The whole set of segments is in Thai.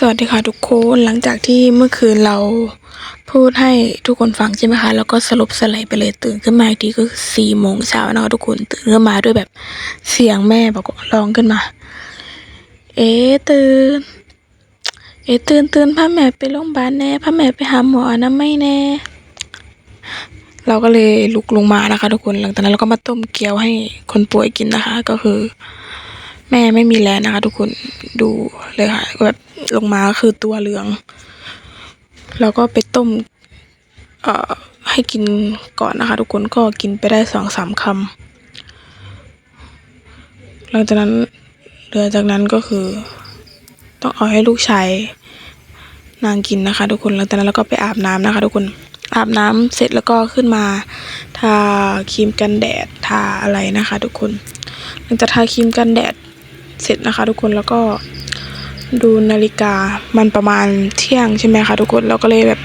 สวัสดีค่ะทุกคนหลังจากที่เมื่อคืนเราพูดให้ทุกคนฟังใช่ไหมคะ แล้วก็สลบสลายไปเลยตื่นขึ้นมาอีกทีก็สี่โมงเช้านะคะทุกคนตื่นขึ้นมาด้วยแบบเสียงแม่บอกร้องขึ้นมา เอ๊ตื่น เอ๊ตื่นตื่นพาแม่ไปโรงพยาบาลแน่พาแม่ไปหาหมออนามัยแน่ เราก็เลยลุกลงมานะคะ ทุกคนหลังจากนั้นเราก็มาต้มเกี๊ยวให้คนป่วยกินนะคะ ก็คือ แม่ไม่มีแรงนะคะ ทุกคนดูเลยค่ะก็แบบ ลงมาคือตัวเหลือง แล้วก็ไปต้ม เอ่อให้กินก่อนนะคะ ทุกคนก็กินไปได้สองสามคำหลังจากนั้นเหลือจากนั้นก็คือ ต้องเอาให้ลูกชายนางกินนะคะ ทุกคนหลังจากนั้นเราก็ไปอาบน้ำนะคะ ทุกคนอาบน้ำเสร็จแล้วก็ขึ้นมาทาครีมกันแดดทาอะไรนะคะ ทุกคนหลังจากทาครีมกันแดดเสร็จนะคะ ทุกคนแล้วก็ ดูนาฬิกามันประมาณเที่ยงใช่ไหมคะทุกคนเราก็เลยแบบ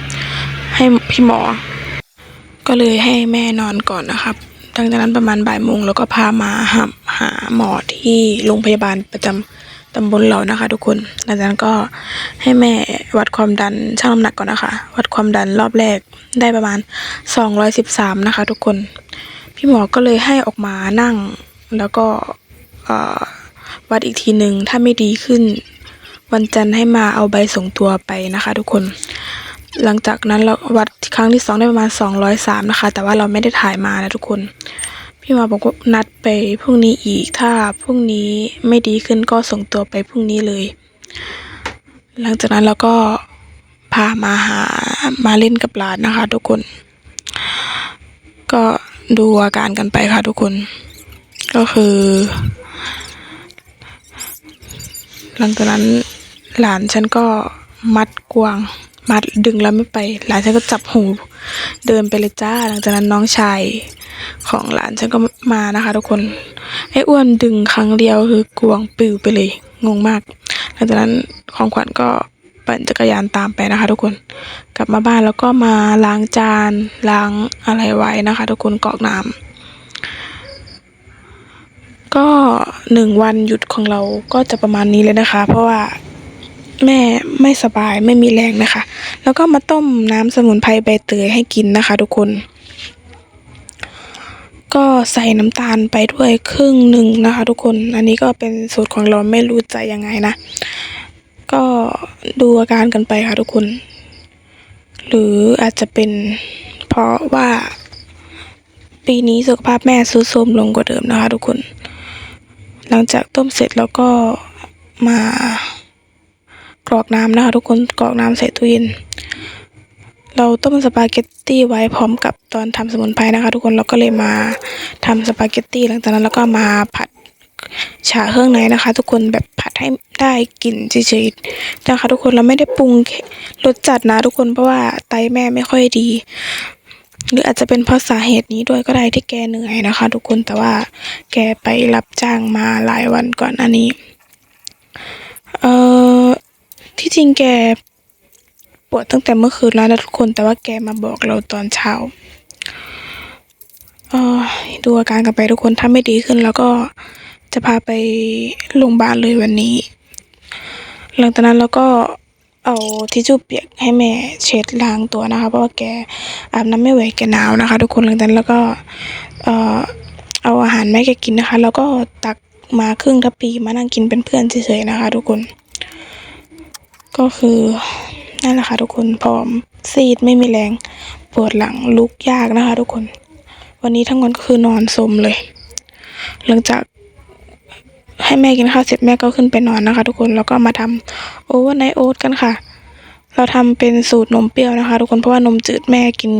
ให้พี่หมอ ก็เลยให้แม่นอนก่อนนะครับหลังจากนั้นประมาณบ่ายโมงแล้วก็พามาหาหาหมอที่โรงพยาบาลประจำตำบลเรานะคะ ทุกคนหลังจากนั้นก็ให้แม่วัดความดันชั่งน้ำหนักก่อนนะคะ วัดความดันรอบแรกได้ประมาณ 213 นะคะ ทุกคน พี่หมอก็เลยให้ออกมานั่งแล้วก็วัดอีกทีหนึ่งถ้าไม่ดีขึ้น วันจันทร์ให้มาเอาใบส่งตัวไปนะคะ ทุกคน หลังจากนั้นเราวัดครั้งที่สองได้ประมาณ203นะคะ แต่ว่าเราไม่ได้ถ่ายมานะทุกคน พี่มอบอกว่านัดไปพรุ่งนี้อีกถ้าพรุ่งนี้ไม่ดีขึ้นก็ส่งตัวไปพรุ่งนี้เลย หลังจากนั้นเราก็พามาหามาเล่นกับหลานนะคะ ทุกคน ก็ดูอาการกันไปค่ะ ทุกคน ก็คือ หลังจากนั้น หลานฉันก็มัดกวาง มัดดึงแล้วไม่ไป หลานฉันก็จับหู เดินไปเลยจ้า หลังจากนั้นน้องชายของหลานฉันก็มานะคะ ทุกคนไอ้อ้วนดึงครั้งเดียวคือกวางปิวไปเลย งงมาก หลังจากนั้นของขวัญก็ปั่นจักรยานตามไปนะคะ ทุกคน กลับมาบ้านแล้วก็มาล้างจานล้างอะไรไว้นะคะ ทุกคนกรอกน้ำก็หนึ่งวันหยุดของเราก็จะประมาณนี้เลยนะคะ เพราะว่า แม่ไม่สบายไม่มีแรงนะคะ แล้วก็มาต้มน้ำสมุนไพรใบเตยให้กินนะคะ ทุกคน ก็ใส่น้ำตาลไปด้วยครึ่งหนึ่งนะคะ ทุกคน อันนี้ก็เป็นสูตรของเราไม่รู้ใจยังไงนะ ก็ดูอาการกันไปค่ะทุกคน หรืออาจจะเป็นเพราะว่า ปีนี้สุขภาพแม่ทรุดโทรมลงกว่าเดิมนะคะ ทุกคน หลังจากต้มเสร็จแล้วก็มา รอกน้ำนะคะทุกคนกรอกน้ำใส่ตู้เย็น เราต้มสปาเกตตี้ไว้พร้อมกับตอนทำสมุนไพรนะคะ ทุกคนเราก็เลยมาทำสปาเกตตี้หลังจากนั้นเราก็มาผัดฉาเครื่องในนะคะ ทุกคนแบบผัดให้ได้กลิ่นเฉยๆนะคะ ทุกคนเราไม่ได้ปรุงรสจัดนะทุกคนเพราะว่าไตแม่ไม่ค่อยดี หรืออาจจะเป็นเพราะสาเหตุนี้ด้วยก็ได้ที่แกเหนื่อยนะคะ ทุกคนแต่ว่าแกไปรับจ้างมาหลายวันก่อนอันนี้ เอ่อที่ จริงแกปวดตั้งแต่เมื่อคืนแล้วนะทุกคน แต่ว่าแกมาบอกเราตอนเช้าเออดูอาการกันไปทุกคนถ้าไม่ดีขึ้นแล้วก็จะพาไปโรงพยาบาลเลยวันนี้ หลังจากนั้นเราก็เอาทิชชู่เปียกให้แม่เช็ดล้างตัวนะคะ เพราะว่าแกอาบน้ำไม่ไหวแกหนาวนะคะ ทุกคนหลังจากนั้นแล้วก็เออเอาอาหารแม่แกกินนะคะ แล้วก็ตักมาครึ่งทัพพีมานั่งกินเป็นเพื่อนเฉยๆนะคะ ทุกคน ก็คือนั่นแหละค่ะทุกคนผอมซีดไม่มีแรง ปวดหลังลุกยากนะคะทุกคน วันนี้ทั้งวันก็คือนอนสมเลย หลังจากให้แม่กินข้าวเสร็จแม่ก็ขึ้นไปนอนนะคะ ทุกคนแล้วก็มาทำโอเวอร์ไนท์โอ๊ตกันค่ะ เราทำเป็นสูตรนมเปรี้ยวนะคะ ทุกคนเพราะว่านมจืดแม่กิน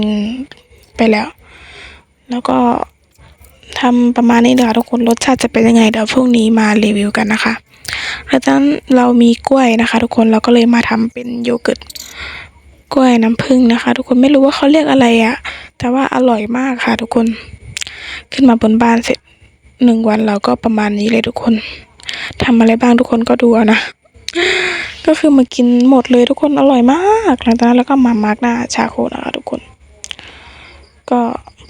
ไปแล้ว แล้วก็ทำประมาณนี้เลยค่ะทุกคนรสชาติจะเป็นยังไงเดี๋ยวพรุ่งนี้มารีวิวกันนะคะ หลังจานั้นเรามีกล้วยนะคะ ทุกคนเราก็เลยมาทำเป็นโยเกิร์ตกล้วยน้ำผึ้งนะคะ ทุกคนไม่รู้ว่าเขาเรียกอะไรอะแต่ว่าอร่อยมากค่ะทุกคน ขึ้นมาบนบ้านเสร็จหนึ่งวันเราก็ประมาณนี้เลยทุกคนทำอะไรบ้างทุกคนก็ดูนะ ก็คือมากินหมดเลยทุกคนอร่อยมาก หลังจากนั้นแล้วก็มามาร์กหน้าชาโคนะคะทุกคน ก็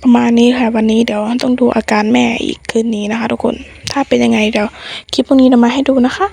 ประมาณนี้ค่ะวันนี้เดี๋ยวต้องดูอาการแม่อีกคืนนี้นะคะ ทุกคน ถ้าเป็นยังไงเดี๋ยวคลิปพวกนี้จะมาให้ดูนะคะ